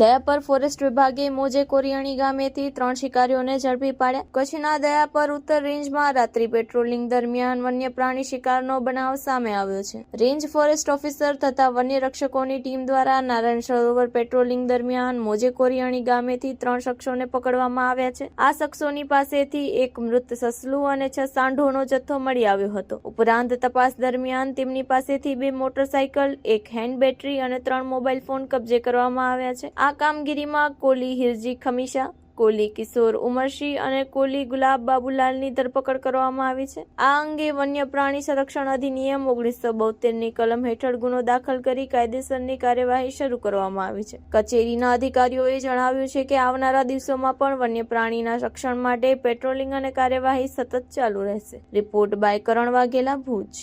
Dayapar forest વિભાગે મોજે કોરિયાણી ગામેથી ત્રણ શિકારીઓને ઝડપી પાડ્યા. કચ્છના દયાપર ઉત્તર રેન્જમાં રાત્રિ પેટ્રોલિંગ દરમિયાન વન્ય પ્રાણી શિકારનો બનાવ સામે આવ્યો છે. રેન્જ ફોરેસ્ટ ઓફિસર તથા વન્ય રક્ષકોની ટીમ દ્વારા નારાયણ સરોવર પેટ્રોલિંગ દરમિયાન મોજે કોરિયાણી ગામેથી ત્રણ શખ્સોને પકડવામાં આવ્યા છે. આ શખ્સોની પાસેથી એક મૃત સસલું અને છ સાંઢોનો જથ્થો મળી આવ્યો હતો. ઉપરાંત તપાસ દરમિયાન તેમની પાસેથી બે મોટરસાયકલ, એક હેન્ડ બેટરી અને ત્રણ મોબાઈલ ફોન કબજે કરવામાં આવ્યા છે. આ કામગીરીમાં કોલી હિરજી, ખમીશા કોલી કિશોર, ઉમરશી અને કોલી ગુલાબ બાબુલાલની ધરપકડ કરવામાં આવી છે. આ અંગે વન્ય પ્રાણી સંરક્ષણ અધિનિયમ ઓગણીસો બોતેરની કલમ હેઠળ ગુનો દાખલ કરી કાયદેસરની કાર્યવાહી શરૂ કરવામાં આવી છે. કચેરીના અધિકારીઓએ જણાવ્યું છે કે આવનારા દિવસોમાં પણ વન્ય પ્રાણીના રક્ષણ માટે પેટ્રોલિંગ અને કાર્યવાહી સતત ચાલુ રહેશે. Report by Karan Vaghela Bhuj.